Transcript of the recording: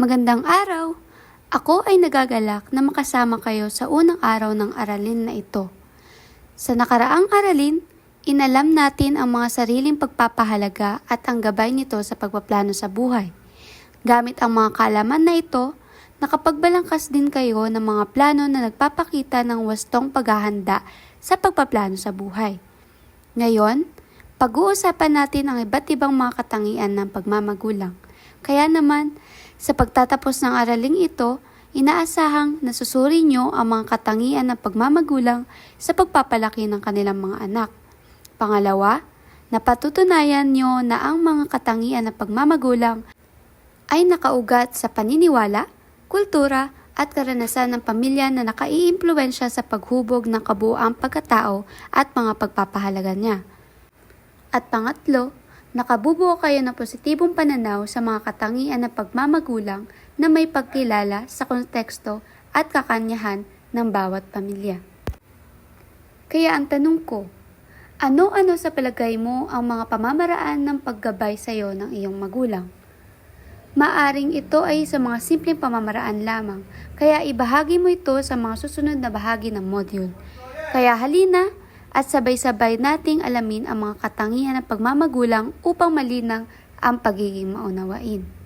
Magandang araw! Ako ay nagagalak na makasama kayo sa unang araw ng aralin na ito. Sa nakaraang aralin, inalam natin ang mga sariling pagpapahalaga at ang gabay nito sa pagpaplano sa buhay. Gamit ang mga kaalaman na ito, nakapagbalangkas din kayo ng mga plano na nagpapakita ng wastong paghahanda sa pagpaplano sa buhay. Ngayon, pag-uusapan natin ang iba't ibang mga katangian ng pagmamagulang. Kaya naman, sa pagtatapos ng araling ito, inaasahang nasusuri nyo ang mga katangian ng pagmamagulang sa pagpapalaki ng kanilang mga anak. Pangalawa, napatutunayan nyo na ang mga katangian ng pagmamagulang ay nakaugat sa paniniwala, kultura, at karanasan ng pamilya na nakaiimpluwensya sa paghubog ng kabuuang pagkatao at mga pagpapahalaga niya. At pangatlo, nakabubuo kayo ng positibong pananaw sa mga katangian ng pagmamagulang na may pagkilala sa konteksto at kakanyahan ng bawat pamilya. Kaya ang tanong ko, ano-ano sa palagay mo ang mga pamamaraan ng paggabay sa iyo ng iyong magulang? Maaring ito ay sa mga simpleng pamamaraan lamang, kaya ibahagi mo ito sa mga susunod na bahagi ng module. Kaya halina at sabay-sabay nating alamin ang mga katangian ng pagmamagulang upang malinang ang pagiging maunawain.